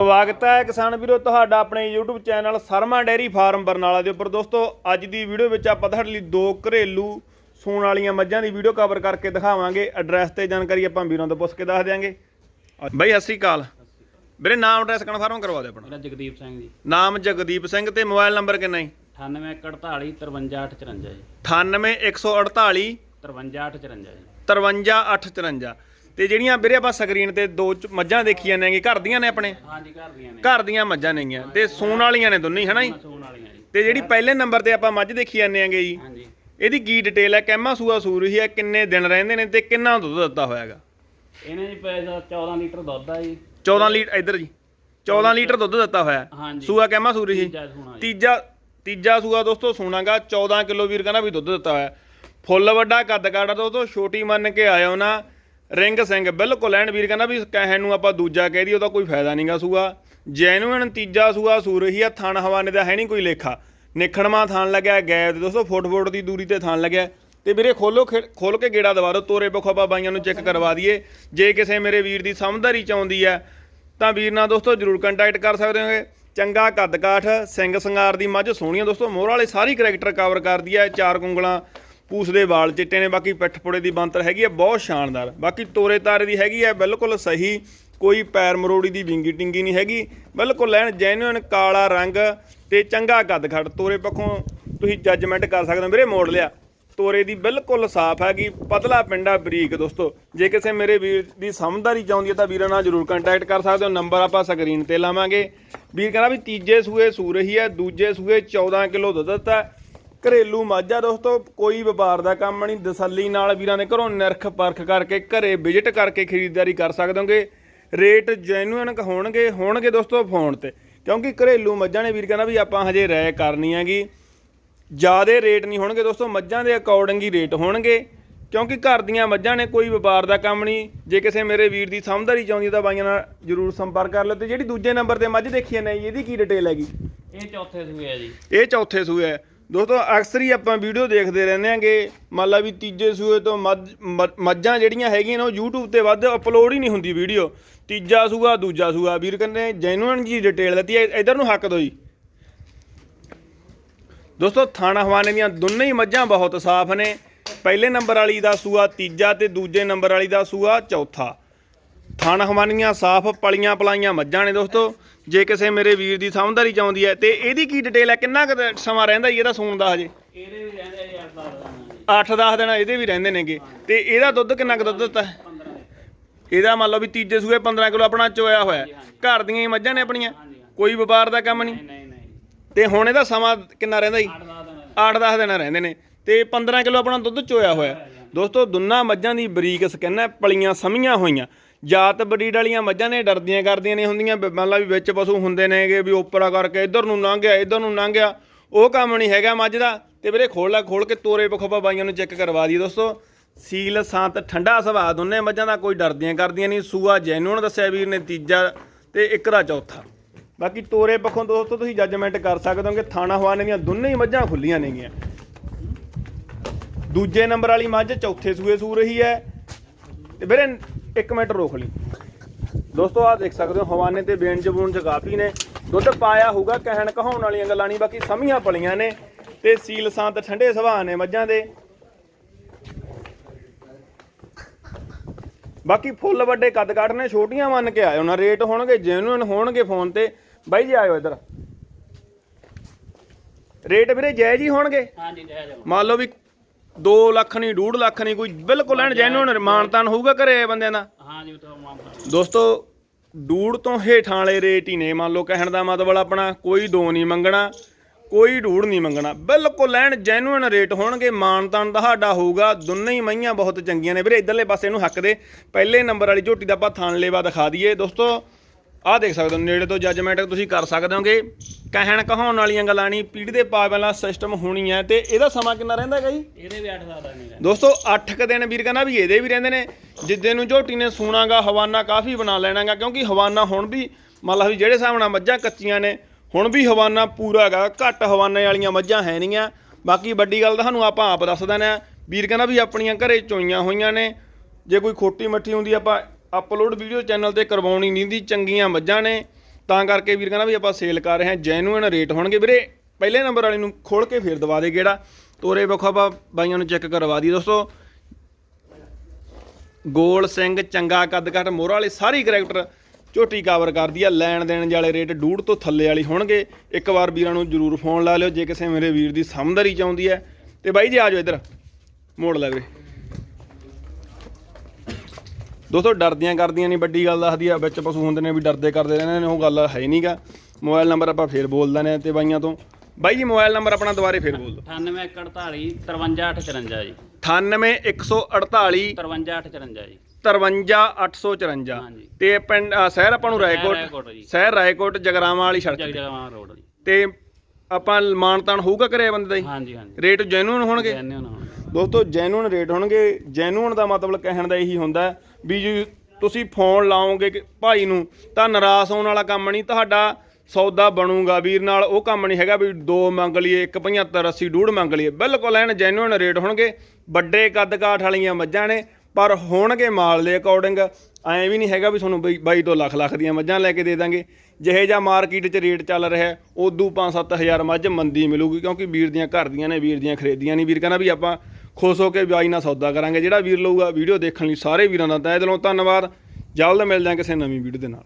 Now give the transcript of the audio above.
ਸਵਾਗਤ ਹੈ ਕਿਸਾਨ ਵੀਰੋ ਤੁਹਾਡਾ ਆਪਣੇ YouTube channel Sharma dairy farm Barnala ਦੇ ਉੱਪਰ। ਦੋਸਤੋ ਅੱਜ ਦੀ ਵੀਡੀਓ ਵਿੱਚ ਆਪਾਂ ਤੁਹਾਡੇ ਲਈ ਦੋ ਘਰੇਲੂ ਸੂਣ ਵਾਲੀਆਂ ਮੱਝਾਂ ਦੀ ਵੀਡੀਓ ਕਵਰ ਕਰਕੇ ਦਿਖਾਵਾਂਗੇ। ਐਡਰੈਸ ਤੇ ਜਾਣਕਾਰੀ ਆਪਾਂ ਵੀਰਾਂ ਤੋਂ ਪੁੱਛ ਕੇ ਦੱਸ ਦਿਆਂਗੇ। ਬਾਈ ਸਤਿ ਸ਼੍ਰੀ ਅਕਾਲ। ਵੀਰੇ ਨਾਮ ਐਡਰੈਸ ਕਨਫਰਮ ਕਰਵਾ ਦਿਓ ਆਪਣਾ। ਮੇਰਾ ਜਗਦੀਪ ਸਿੰਘ ਜੀ। ਨਾਮ ਜਗਦੀਪ ਸਿੰਘ ਤੇ ਮੋਬਾਈਲ ਨੰਬਰ ਕਿੰਨਾ ਹੈ 9848 53854 ਜੀ। 98148 53854 ਜੀ। 53854 ਤੇ ਜਿਹੜੀਆਂ ਵੀਰੇ ਆਪਾਂ ਸਕਰੀਨ ਤੇ ਦੋ ਚ- ਮੱਝਾਂ ਦੇਖੀ ਜਾਂਦੇ ਆਂਗੇ ਘਰ ਦੀਆਂ ਨੇ ਆਪਣੇ? ਹਾਂਜੀ ਘਰ ਦੀਆਂ ਨੇ। ਘਰ ਦੀਆਂ ਮੱਝਾਂ ਨੇਗੀਆਂ ਤੇ ਸੂਣ ਵਾਲੀਆਂ ਨੇ ਦੋਨੇ ਹਨਾ ਜੀ? ਸੂਣ ਵਾਲੀਆਂ ਜੀ। ਤੇ ਜਿਹੜੀ ਪਹਿਲੇ ਨੰਬਰ ਤੇ ਆਪਾਂ ਮੱਝ ਦੇਖੀ ਜਾਂਦੇ ਆਂਗੇ ਜੀ ਹਾਂਜੀ। ਇਹਦੀ ਕੀ ਡਿਟੇਲ ਹੈ? ਕਹਿਮਾ ਸੂਆ ਸੂਰ ਹੀ ਹੈ ਕਿੰਨੇ ਦਿਨ ਰਹਿੰਦੇ ਨੇ ਤੇ ਕਿੰਨਾ ਦੁੱਧ ਦਿੱਤਾ ਹੋਇਆਗਾ ਇਹਨੇ ਜੀ ਪੈਸਾ 14 ਲੀਟਰ ਦੁੱਧ ਆ ਜੀ। 14 ਲੀਟਰ ਇੱਧਰ ਜੀ। 14 ਲੀਟਰ ਦੁੱਧ ਦਿੱਤਾ ਹੋਇਆ। ਹਾਂਜੀ। ਸੂਆ ਕਹਿਮਾ ਸੂਰ ਹੀ? ਤੀਜਾ ਸੂਣਾ ਜੀ। ਤੀਜਾ ਤੀਜਾ ਸੂਆ ਦੋਸਤੋ ਸੁਣਾਗਾ 14 ਕਿਲੋ ਵੀਰ ਕਹਿੰਦਾ ਵੀ ਦੁੱਧ ਦਿੱਤਾ ਹੋਇਆ। ਫੁੱਲ ਵੱਡਾ ਕੱਦ ਕਾੜਾ ਦੋਸਤੋ ਛੋਟੀ ਮੰਨ ਕੇ ਆਇਆ ਉਹਨਾਂ ਰਿੰਗ ਸਿੰਘ, ਬਿਲਕੁਲ ਐਨ ਵੀਰ ਕਹਿੰਦਾ ਵੀ ਕਹਿਣ ਨੂੰ ਆਪਾਂ ਦੂਜਾ ਕਹਿ ਦਈਏ, ਉਹਦਾ ਕੋਈ ਫਾਇਦਾ ਨਹੀਂਗਾ ਸੂਆ। ਜੈਨੂਇਨ ਤੀਜਾ ਸੂਆ ਸੂਰ ਹੀ ਆ ਥਣ ਹਵਾਨੇ ਦਾ ਹੈ ਨਹੀਂ ਕੋਈ ਲੇਖਾ। ਨਿਖਣਵਾ ਥਣ ਲੱਗਿਆ ਗੈਪ ਤੇ ਦੋਸਤੋ ਫੁੱਟ ਫੁੱਟ ਦੀ ਦੂਰੀ ਤੇ ਥਣ ਲੱਗਿਆ। ਤੇ ਵੀਰੇ ਖੋਲੋ ਖੋਲ ਕੇ ਗੇੜਾ ਦਵਾ ਦਿਓ ਤੋਰੇ ਪੱਖੋਂ ਆਪਾਂ ਬਾਈਆਂ ਨੂੰ ਚੈੱਕ ਕਰਵਾ ਦਈਏ। ਜੇ ਕਿਸੇ ਮੇਰੇ ਵੀਰ ਦੀ ਸਮਝਦਾਰੀ 'ਚ ਆਉਂਦੀ ਹੈ, ਤਾਂ ਵੀਰ ਨਾਲ ਦੋਸਤੋ ਜਰੂਰ ਕੰਟੈਕਟ ਕਰ ਸਕਦੇ ਹੋਗੇ। ਚੰਗਾ ਕੱਦ ਕਾਠ, ਸਿੰਘ ਸੰਗਾਰ ਦੀ ਮੱਝ ਸੋਹਣੀਆਂ ਦੋਸਤੋ, ਮੋਹਰ ਵਾਲੇ ਸਾਰੀ ਕਰੈਕਟਰ ਕਵਰ ਕਰਦੀ ਹੈ, ਚਾਰ ਕੁੰਗਲਾਂ ਪੂਸ ਦੇ ਵਾਲ ਚਿੱਟੇ ਨੇ, ਬਾਕੀ ਪਿੱਠ ਪੁੜੇ ਦੀ ਬੰਤਰ ਹੈਗੀ ਹੈ ਬਹੁਤ ਸ਼ਾਨਦਾਰ। ਬਾਕੀ ਤੋਰੇ ਤਾਰੇ ਦੀ ਹੈਗੀ ਹੈ ਬਿਲਕੁਲ ਸਹੀ, ਕੋਈ ਪੈਰ ਮਰੋੜੀ ਦੀ ਵਿੰਗੀ ਟਿੰਗੀ ਨਹੀਂ ਹੈਗੀ, ਬਿਲਕੁਲ ਲੈਣ ਜੈਨੂਇਨ ਕਾਲਾ ਰੰਗ ਤੇ ਚੰਗਾ ਕੱਦ ਖੜ। ਤੋਰੇ ਪੱਖੋਂ ਤੁਸੀਂ ਜੱਜਮੈਂਟ ਕਰ ਸਕਦੇ ਹੋ, ਵੀਰੇ ਮੋੜ ਲਿਆ ਤੋਰੇ ਦੀ ਬਿਲਕੁਲ ਸਾਫ਼ ਹੈਗੀ, ਪਤਲਾ ਪਿੰਡਾ ਬਰੀਕ ਦੋਸਤੋ। ਜੇ ਕਿਸੇ ਮੇਰੇ ਵੀਰ ਦੀ ਸਮਝਦਾਰੀ ਚਾਹੁੰਦੀ ਹੈ ਤਾਂ ਵੀਰਾਂ ਨਾਲ ਜਰੂਰ ਕੰਟੈਕਟ ਕਰ ਸਕਦੇ ਹੋ। ਨੰਬਰ ਆਪਾਂ ਸਕਰੀਨ ਤੇ ਲਾਵਾਂਗੇ। ਵੀਰ ਕਹਿੰਦਾ ਵੀ ਤੀਜੇ ਸੂਏ ਸੂ ਰਹੀ ਹੈ ਦੂਜੇ ਸੂਏ 14 ਕਿਲੋ ਦੁੱਧ ਦਿੱਤਾ। ਘਰੇਲੂ ਮਾਝਾ ਦੋਸਤੋ ਕੋਈ ਵਪਾਰ ਦਾ ਕੰਮ ਨਹੀਂ। ਤਸੱਲੀ ਨਾਲ ਵੀਰਾਂ ਦੇ ਘਰੋਂ ਨਿਰਖ ਪਰਖ ਕਰਕੇ ਘਰੇ ਵਿਜ਼ਿਟ ਕਰਕੇ ਖਰੀਦਦਾਰੀ ਕਰ ਸਕਦੇ ਹੋਗੇ। ਰੇਟ ਜੈਨੂਇਨ ਹੋਣਗੇ ਹੋਣਗੇ ਦੋਸਤੋ ਫੋਨ ਤੇ। ਕਿਉਂਕਿ ਘਰੇਲੂ ਮੱਝਾਂ ਨੇ ਵੀਰ ਕਹਿੰਦਾ ਵੀ ਆਪਾਂ ਹਜੇ ਰਾਇ ਕਰਨੀ ਹੈਗੀ। ਜਿਆਦੇ ਰੇਟ ਨਹੀਂ ਹੋਣਗੇ ਦੋਸਤੋ ਮੱਝਾਂ ਦੇ ਅਕੋਰਡਿੰਗ ਹੀ ਰੇਟ ਹੋਣਗੇ। ਕਿਉਂਕਿ ਘਰ ਦੀਆਂ ਮੱਝਾਂ ਨੇ ਕੋਈ ਵਪਾਰ ਦਾ ਕੰਮ ਨਹੀਂ। ਜੇ ਕਿਸੇ ਮੇਰੇ ਵੀਰ ਦੀ ਸਮਝਦਾਰੀ ਚਾਹੁੰਦੀ ਤਾਂ ਬਾਈਆਂ ਨਾਲ ਜਰੂਰ ਸੰਪਰਕ ਕਰ ਲਓ। ਤੇ ਜਿਹੜੀ ਦੂਜੇ ਨੰਬਰ ਤੇ ਮੱਝ ਦੇਖੀ ਜੀ ਇਹਦੀ ਕੀ ਡਿਟੇਲ ਹੈਗੀ? ਇਹ ਚੌਥੇ ਸੂਏ ਆ ਜੀ। ਇਹ ਚੌਥੇ ਸੂਏ ਹੈ ਦੋਸਤੋ, ਅਕਸਰ ਹੀ ਆਪਾਂ ਵੀਡੀਓ ਦੇਖਦੇ ਰਹਿੰਦੇ ਆਂਗੇ ਮੰਨ ਲਾ ਵੀ ਤੀਜੇ ਸੂਏ ਤੋਂ ਮੱਝ- ਮ- ਮੱਝਾਂ ਜਿਹੜੀਆਂ ਹੈਗੀਆਂ ਨੇ, ਉਹ YouTube ਤੇ ਵੱਧ ਅਪਲੋਡ ਹੀ ਨਹੀਂ ਹੁੰਦੀ ਵੀਡੀਓ। ਤੀਜਾ ਸੂਆ, ਦੂਜਾ ਸੂਆ, ਵੀਰ ਕਹਿੰਦੇ ਜੈਨੂਇਨ ਜੀ ਡਿਟੇਲ ਦਿੱਤੀ ਹੈ, ਇਧਰ ਨੂੰ ਹੱਕ ਦੋ ਜੀ। ਦੋਸਤੋ, ਥਾਣਾ ਹਵਾਨੇ ਦੀਆਂ ਦੋਨੇ ਹੀ ਮੱਝਾਂ ਬਹੁਤ ਸਾਫ਼ ਨੇ। ਪਹਿਲੇ ਨੰਬਰ ਵਾਲੀ ਦਾ ਸੂਆ ਤੀਜਾ ਤੇ ਦੂਜੇ ਨੰਬਰ ਵਾਲੀ ਦਾ ਸੂਆ ਚੌਥਾ। ਥਾਣਾ ਹਵਾਨੀਆਂ ਸਾਫ਼ ਪਲੀਆਂ ਪਲਾਈਆਂ ਮੱਝਾਂ ਨੇ ਦੋਸਤੋ। ਜੇ ਕਿਸੇ ਮੇਰੇ ਵੀਰ ਦੀ ਸਮਝਦਾਰੀ ਚਾਹੁੰਦੀ ਹੈ ਤੇ ਇਹਦੀ ਕੀ ਡਿਟੇਲ ਹੈ? ਕਿੰਨਾ ਕੁ ਸਮਾਂ ਰਹਿੰਦਾ ਜੀ ਇਹਦਾ ਸੂਣ ਦਾ ਹਜੇ? ਇਹਦੇ ਵੀ ਰਹਿੰਦੇ ਜੀ 8 10 ਦਿਨ ਜੀ 8-10 ਦਿਨ ਇਹਦੇ ਵੀ ਰਹਿੰਦੇ ਨੇਗੇ। ਤੇ ਇਹਦਾ ਦੁੱਧ ਕਿੰਨਾ ਕੁ ਦੁੱਧ ਦਿੱਤਾ? ਹੈ 15 ਦੇ। ਇਹਦਾ ਮੰਨ ਲਓ ਵੀ ਤੀਜੇ ਸੂਏ 15 ਕਿਲੋ ਆਪਣਾ ਚੋਇਆ ਹੋਇਆ। ਘਰ ਦੀਆਂ ਹੀ ਮੱਝਾਂ ਨੇ ਆਪਣੀਆਂ? ਕੋਈ ਵਪਾਰ ਦਾ ਕੰਮ ਨਹੀਂ? ਤੇ ਹੁਣ ਇਹਦਾ ਸਮਾਂ ਕਿੰਨਾ ਰਹਿੰਦਾ ਜੀ? 8 10 ਦਿਨ 8-10 ਦਿਨ ਰਹਿੰਦੇ ਨੇ। ਤੇ 15 ਕਿਲੋ ਆਪਣਾ ਦੁੱਧ ਚੋਇਆ ਹੋਇਆ। ਦੋਸਤੋ ਦੁੰਨਾ ਮੱਝਾਂ ਦੀ ਬਰੀਕ ਸਕਿਨ ਹੈ ਪਲੀਆਂ ਸਮੀਆਂ ਹੋਈਆਂ। ਜਾਤ ਬਰੀਡ ਵਾਲੀਆਂ ਮੱਝਾਂ ਨੇ ਡਰਦੀਆਂ ਕਰਦੀਆਂ ਨਹੀਂ ਹੁੰਦੀਆਂ। ਵੀ ਮੰਨ ਲਾ ਵੀ ਵਿੱਚ ਪਸ਼ੂ ਹੁੰਦੇ ਨੇਗੇ, ਵੀ ਉੱਪਰਾ ਕਰਕੇ ਇੱਧਰ ਨੂੰ ਲੰਘ ਗਿਆ ਇੱਧਰ ਨੂੰ ਲੰਘ ਗਿਆ ਉਹ ਕੰਮ ਨਹੀਂ ਹੈਗਾ ਮੱਝ ਦਾ। ਤੇ ਵੀਰੇ ਖੋਲ ਲੈ, ਖੋਲ ਕੇ ਤੋਰੇ ਬਖੋਬਾ ਬਾਈਆਂ ਨੂੰ ਚੈੱਕ ਕਰਵਾ ਦਈਏ ਦੋਸਤੋ। ਸੀਲ ਸੰਤ ਠੰਡਾ ਸੁਭਾਅ ਦੋਨੇ ਮੱਝਾਂ ਦਾ ਕੋਈ ਡਰਦੀਆਂ ਕਰਦੀਆਂ ਨਹੀਂ। ਸੂਆ ਜੈਨੂਨ ਦੱਸਿਆ ਵੀਰ ਨੇ ਤੀਜਾ ਤੇ ਇੱਕ ਦਾ ਚੌਥਾ। ਬਾਕੀ ਤੋਰੇ ਪੱਖੋਂ ਦੋਸਤੋ, ਤੁਸੀਂ ਜੱਜਮੈਂਟ ਕਰ ਸਕਦੇ ਹੋ ਕਿ ਥਾਣਾ ਹਵਾਨੇ ਦੀਆਂ ਦੋਨੇ ਹੀ ਮੱਝਾਂ ਖੁੱਲੀਆਂ ਨੇਗੀਆਂ। ਦੂਜੇ ਨੰਬਰ ਵਾਲੀ ਮੱਝ ਚੌਥੇ ਸੂਏ ਸੂ ਰਹੀ ਹੈ। ਤੇ ਵੀਰੇ ਇੱਕ ਮਿੰਟ ਰੋਕ ਲਈ। ਦੋਸਤੋ ਆਹ ਦੇਖ ਸਕਦੇ ਹੋ ਹਵਾਨੇ ਤੇ ਬੇਣ ਜਬੂਨ ਚ ਕਾਫੀ ਨੇ। ਦੁੱਧ ਪਾਇਆ ਹੋਊਗਾ ਕਹਿਣ ਕਹਾਉਣ ਵਾਲੀਆਂ ਗੱਲਾਂ ਨਹੀਂ ਬਾਕੀ ਸਮੀਆਂ ਪਲੀਆਂ ਨੇ ਤੇ ਸੀਲ ਸੰਤ ਠੰਡੇ ਸੁਭਾਅ ਨੇ ਮੱਝਾਂ ਦੇ। ਬਾਕੀ ਫੁੱਲ ਵੱਡੇ ਕੱਦ ਕਾਠ ਨੇ ਛੋਟੀਆਂ ਮੰਨ ਕੇ ਆਇਓ ਨਾ ਰੇਟ ਹੋਣਗੇ ਜੈਨੂਇਨ ਹੋਣਗੇ ਫੋਨ ਤੇ। ਬਾਈ ਜੀ ਆਇਓ ਇੱਧਰ। ਰੇਟ ਵੀਰੇ ਜਾਇਜ਼ ਹੀ ਹੋਣਗੇ? ਹਾਂਜੀ ਜਾਓ ਮੰਨ ਲਓ ਵੀ 2 ਲੱਖ ਨਹੀਂ 2.5 ਲੱਖ ਨਹੀਂ ਕੋਈ ਬਿਲਕੁਲ ਐਨ ਜੈਨੂਇਨ ਮਾਨਤਾਨ ਹੋਊਗਾ ਘਰੇ ਬੰਦਿਆਂ ਦਾ? ਹਾਂਜੀ ਉਹ ਤਾਂ ਮਾਮਾ ਦੋਸਤੋ ਡੂੜ ਤੋਂ ਹੇਠਾਂ ਵਾਲੇ ਰੇਟ ਹੀ ਨੇ ਮੰਨ ਲਓ ਕਹਿਣ ਦਾ ਮਤਲਬ ਆਪਣਾ ਕੋਈ ਦੋ ਨਹੀਂ ਮੰਗਣਾ ਕੋਈ ਡੂੜ ਨਹੀਂ ਮੰਗਣਾ। ਬਿਲਕੁਲ ਐਨ ਜੈਨੂਇਨ ਰੇਟ ਹੋਣਗੇ ਮਾਨਤਾਨ ਤੁਹਾਡਾ ਹੋਊਗਾ ਦੋਨੇ ਹੀ ਮਈਆਂ ਬਹੁਤ ਚੰਗੀਆਂ ਨੇ। ਵੀਰੇ ਇਧਰਲੇ ਪਾਸੇ ਨੂੰ ਹੱਕ ਦੇ ਪਹਿਲੇ ਨੰਬਰ ਵਾਲੀ ਝੋਟੀ ਦਾ ਆਪਾਂ ਥਾਣ ਲੇਵਾ ਦਿਖਾ ਦਈਏ। ਦੋਸਤੋ ਆਹ ਦੇਖ ਸਕਦੇ ਹੋ ਨੇੜੇ ਤੋਂ ਜੱਜਮੈਂਟ ਤੁਸੀਂ ਕਰ ਸਕਦੇ ਹੋਗੇ। ਕਹਿਣ ਕਹਾਉਣ ਵਾਲੀਆਂ ਗੱਲਾਂ ਨਹੀਂ ਪੀੜੀ ਦੇ ਪਾ ਪਹਿਲਾਂ ਸਿਸਟਮ ਹੋਣੀ ਹੈ ਤੇ ਇਹਦਾ ਸਮਾਂ ਕਿੰਨਾ ਰਹਿੰਦਾ ਹੈਗਾ ਜੀ? ਇਹਦੇ ਵੀ 8 10 ਦਿਨ ਨਹੀਂ ਦੋਸਤੋ 8 ਕ ਦਿਨ ਵੀਰ ਕਹਿੰਦਾ ਵੀ ਇਹਦੇ ਵੀ ਰਹਿੰਦੇ ਨੇ। ਜਿੱਦੇ ਨੂੰ ਝੋਟੀ ਨੇ ਸੂਣਾਗਾ ਹਵਾਨਾ ਕਾਫੀ ਬਣਾ ਲੈਣਾਗਾ ਕਿਉਂਕਿ ਹਵਾਨਾ ਹੁਣ ਵੀ ਮੰਨ ਲਾ ਵੀ ਜਿਹੜੇ ਹਿਸਾਬ ਨਾਲ ਮੱਝਾਂ ਕੱਚੀਆਂ ਨੇ ਹੁਣ ਵੀ ਹਵਾਨਾ ਪੂਰਾ ਹੈਗਾ ਘੱਟ ਹਵਾਨੇ ਵਾਲੀਆਂ ਮੱਝਾਂ ਹੈ ਨਹੀਂਆਂ ਬਾਕੀ ਵੱਡੀ ਗੱਲ ਤੁਹਾਨੂੰ ਆਪਾਂ ਆਪ ਦੱਸ ਦਿੰਦੇ ਆ ਵੀਰ ਕਹਿੰਦਾ ਵੀ ਆਪਣੀਆਂ ਘਰੇ ਚੋਈਆਂ ਹੋਈਆਂ ਨੇ। ਜੇ ਕੋਈ ਖੋਟੀ ਮੱਠੀ ਹੁੰਦੀ ਆਪਾਂ ਅਪਲੋਡ ਵੀਡੀਓ ਚੈਨਲ ਤੇ ਕਰਵਾਉਣੀ ਨਹੀਂ ਦੀ, ਚੰਗੀਆਂ ਮੱਝਾਂ ਨੇ। ਤਾਂ ਕਰਕੇ ਵੀਰ ਕਹਿੰਦਾ ਵੀ ਆਪਾਂ ਸੇਲ ਕਰ ਰਹੇ ਹਾਂ ਜੈਨੂਇਨ ਰੇਟ ਹੋਣਗੇ। ਵੀਰੇ, ਪਹਿਲੇ ਨੰਬਰ ਵਾਲੇ ਨੂੰ ਖੋਲ ਕੇ ਫੇਰ ਦਵਾ ਦੇ ਗੇੜਾ। ਤੋਰੇ ਵੇਖੋ ਆਪਾਂ ਬਾਈਆਂ ਨੂੰ ਚੈੱਕ ਕਰਵਾ ਦੀ ਦੋਸਤੋ। ਗੋਲ ਸਿੰਘ, ਚੰਗਾ ਕੱਦ ਕੱਟ ਮੋਹਰਾ ਵਾਲੇ ਸਾਰੀ ਕਰੈਕਟਰ ਝੋਟੀ ਕਵਰ ਕਰਦੀ ਆ। ਲੈਣ ਦੇਣ ਵਾਲੇ ਰੇਟ ਡੂੜ ਤੋਂ ਥੱਲੇ ਵਾਲੀ ਹੋਣਗੇ। ਇੱਕ ਵਾਰ ਵੀਰਾਂ ਨੂੰ ਜਰੂਰ ਫੋਨ ਲਾ ਲਿਓ, ਜੇ ਕਿਸੇ ਮੇਰੇ ਵੀਰ ਦੀ ਸਮਝਦਾਰੀ ਚਾਹੁੰਦੀ ਹੈ। ਤੇ ਬਾਈ ਜੀ ਆ ਜਾਓ ਇੱਧਰ। ਮੋੜ ਲੈ ਵੀਰੇ। ਦੋਸਤੋ ਡਰਦੀਆਂ ਕਰਦੀਆਂ ਨਹੀਂ ਵੱਡੀ ਗੱਲ ਦੱਸਦੀ ਆ ਵਿੱਚ ਪਸ਼ੂ ਹੁੰਦੇ ਨੇ ਵੀ ਡਰਦੇ ਕਰਦੇ ਰਹਿੰਦੇ ਨੇ ਉਹ ਗੱਲ ਹੈ ਨਹੀਂਗਾ ਮੋਬਾਈਲ ਨੰਬਰ ਆਪਾਂ ਫੇਰ ਬੋਲ ਆ ਤੇ ਬਾਈਆਂ ਤੋਂ। ਬਾਈ ਜੀ ਮੋਬਾਈਲ ਨੰਬਰ ਆਪਣਾ ਦੁਬਾਰੇ ਫੇਰ ਬੋਲ ਦਿਓ। 98 48 53854 ਜੀ। 98148 53854 ਜੀ। 53854 ਹਾਂਜੀ। ਤੇ ਪਿੰਡ ਸ਼ਹਿਰ ਆਪਾਂ ਨੂੰ ਰਾਏਕੋਟ। ਸ਼ਹਿਰ ਰਾਏਕੋਟ ਜਗਰਾਵਾਂ ਵਾਲੀ ਸੜਕ ਜਗ ਤੇ। ਰੋਡ ਆਪਾਂ ਮਾਨਤਾਨ ਹੋਊਗਾ ਕਰਿਆ ਬੰਦੇ ਦਾ ਜੀ? ਹਾਂਜੀ ਹਾਂਜੀ। ਰੇਟ ਜੈਨੂਨ ਹੋਣਗੇ? ਦੋਸਤੋ ਜੈਨੂਨ ਰੇਟ ਹੋਣਗੇ। ਜੈਨੂਨ ਦਾ ਮਤਲਬ ਕਹਿਣ ਦਾ ਇਹੀ ਹੁੰਦਾ ਵੀ ਜੀ ਤੁਸੀਂ ਫੋਨ ਲਾਓਗੇ ਕਿ ਭਾਈ ਨੂੰ ਤਾਂ ਨਿਰਾਸ਼ ਹੋਣ ਵਾਲਾ ਕੰਮ ਨਹੀਂ ਤੁਹਾਡਾ ਸੌਦਾ ਬਣੂਗਾ ਵੀਰ ਨਾਲ। ਉਹ ਕੰਮ ਨਹੀਂ ਹੈਗਾ ਵੀ ਦੋ ਮੰਗ ਲਈਏ 175 80 ਡੂਢ ਮੰਗ ਲਈਏ। ਬਿਲਕੁਲ ਐਨ ਜੈਨੂਨ ਰੇਟ ਹੋਣਗੇ। ਵੱਡੇ ਕੱਦ ਕਾਠ ਵਾਲੀਆਂ ਮੱਝਾਂ ਨੇ ਪਰ ਹੋਣਗੇ ਮਾਲ ਦੇ ਅਕੋਰਡਿੰਗ ਐਂ ਵੀ ਨਹੀਂ ਹੈਗਾ ਵੀ ਤੁਹਾਨੂੰ ਬਈ ਬਾਈ ਤੋਂ ਲੱਖ ਲੱਖ ਦੀਆਂ ਮੱਝਾਂ ਲੈ ਕੇ ਦੇ ਦਾਂਗੇ। ਜਿਹੇ ਜਾਂ ਮਾਰਕੀਟ 'ਚ ਰੇਟ ਚੱਲ ਰਿਹਾ ਹੈ, ਉਦੋਂ 5-7000 ਮੱਝ ਮੰਦੀ ਮਿਲੂਗੀ ਕਿਉਂਕਿ ਵੀਰ ਦੀਆਂ ਘਰ ਦੀਆਂ ਨੇ ਵੀਰ ਦੀਆਂ ਖਰੀਦੀਆਂ ਨਹੀਂ। ਵੀਰ ਕਹਿੰਦਾ ਵੀ ਆਪਾਂ ਖੁਸ਼ ਹੋ ਕੇ ਬਾਈ ਨਾਲ ਸੌਦਾ ਕਰਾਂਗੇ। ਜਿਹੜਾ ਵੀਰ ਲਊਗਾ ਵੀਡੀਓ ਦੇਖਣ ਲਈ ਸਾਰੇ ਵੀਰਾਂ ਦਾ ਤਹਿ ਦਿਲੋਂ ਧੰਨਵਾਦ। ਜਲਦ ਮਿਲਦੇ ਹਾਂ ਕਿਸੇ ਨਵੀਂ ਵੀਡੀਓ ਦੇ ਨਾਲ।